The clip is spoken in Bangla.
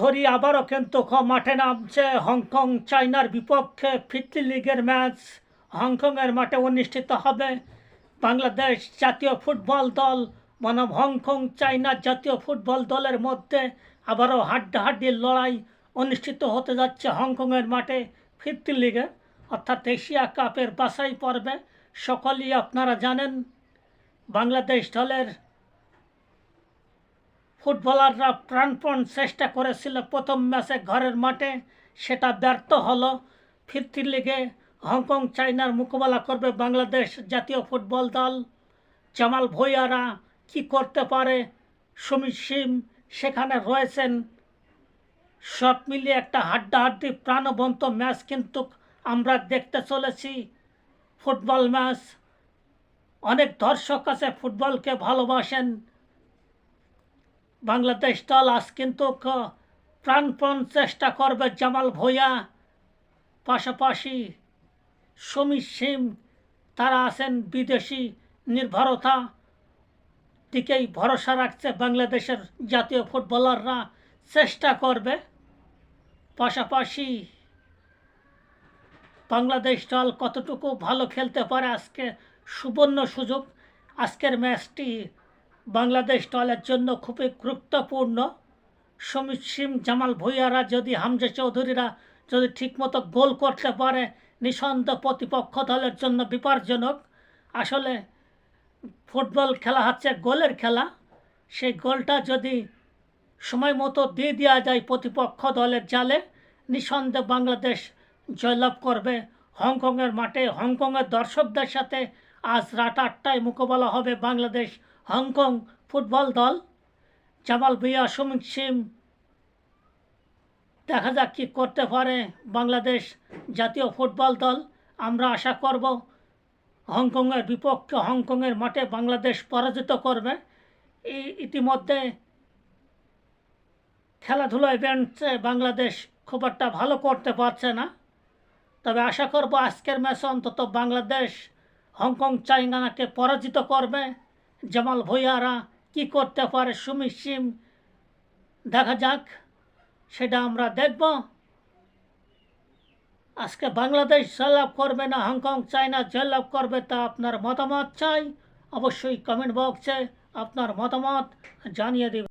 চৌধুরী আবারও কিন্তু মাঠে নামছে হংকং চায়নার বিপক্ষে ফিফটি লিগের ম্যাচ। হংকংয়ের মাঠে অনুষ্ঠিত হবে বাংলাদেশ জাতীয় ফুটবল দল। মানে হংকং চায়না জাতীয় ফুটবল দলের মধ্যে আবারও হাড্ডাহাড্ডির লড়াই অনুষ্ঠিত হতে যাচ্ছে হংকংয়ের মাঠে ফিফটি লিগে। অর্থাৎ এশিয়া কাপের বাছাই পর্বে সকলেই আপনারা জানেন, বাংলাদেশ দলের ফুটবলাররা প্রাণপণ চেষ্টা করেছিল প্রথম ম্যাচে ঘরের মাঠে। সেটা ব্যর্থ হলো। ফিফটি লিগে হংকং চায়নার মোকাবেলা করবে বাংলাদেশ জাতীয় ফুটবল দল। জামাল ভুইয়ারা কি করতে পারে? সুমিত সিম সেখানে রয়েছেন। সব মিলিয়ে একটা হাড্ডাহাড্ডি প্রাণবন্ত ম্যাচ কিন্তু আমরা দেখতে চলেছি। Football match. অনেক দর্শক আছে ফুটবলকে ভালোবাসেন। বাংলাদেশ দল আজ কিন্তু প্রাণপণ চেষ্টা করবে জামাল ভুঁইয়া। পাশাপাশি সমীর সিং তারা আছেন বিদেশি নির্ভরতা। দিকেই ভরসা রাখছে বাংলাদেশের জাতীয় ফুটবলাররা। চেষ্টা করবে। পাশাপাশি বাংলাদেশ দল কতটুকু ভালো খেলতে পারে আজকে সুবর্ণ সুযোগ। আজকের ম্যাচটি বাংলাদেশ দলের জন্য খুবই গুরুত্বপূর্ণ। সমীর সিং, জামাল ভুইয়ারা যদি হামজা চৌধুরীরা যদি ঠিকমতো গোল করতে পারে, নিঃসন্দেহ প্রতিপক্ষ দলের জন্য বিপজ্জনক। আসলে ফুটবল খেলা হচ্ছে গোলের খেলা। সেই গোলটা যদি সময় মতো দিয়ে দেওয়া যায় প্রতিপক্ষ দলের জালে, নিঃসন্দেহে বাংলাদেশ জয়লাভ করবে হংকংয়ের মাঠে। হংকংয়ের দর্শকদের সাথে আজ রাত আটটায় মোকাবেলা হবে বাংলাদেশ হংকং ফুটবল দল, জামাল ভুইয়া, সুমিত সিং। দেখা যাক কী করতে পারে বাংলাদেশ জাতীয় ফুটবল দল। আমরা আশা করব হংকংয়ের বিপক্ষে হংকংয়ের মাঠে বাংলাদেশ পরাজিত করবে। ইতিমধ্যে খেলাধুলা ইভেন্টসে বাংলাদেশ খুব একটা ভালো করতে পারছে না। তবে আশা করব আজকের ম্যাচে অন্তত বাংলাদেশ হংকং, চাইনাকে পরাজিত করবে। জামাল ভৈয়ারা কি করতে পারে সুমিসিম দেখা যাক, সেটা আমরা দেখব। আজকে বাংলাদেশ জয়লাভ করবে না, হংকং চায়না জয়লাভ করবে তা আপনার মতামত চাই? অবশ্যই কমেন্ট বক্সে আপনার মতামত জানিয়ে দেবেন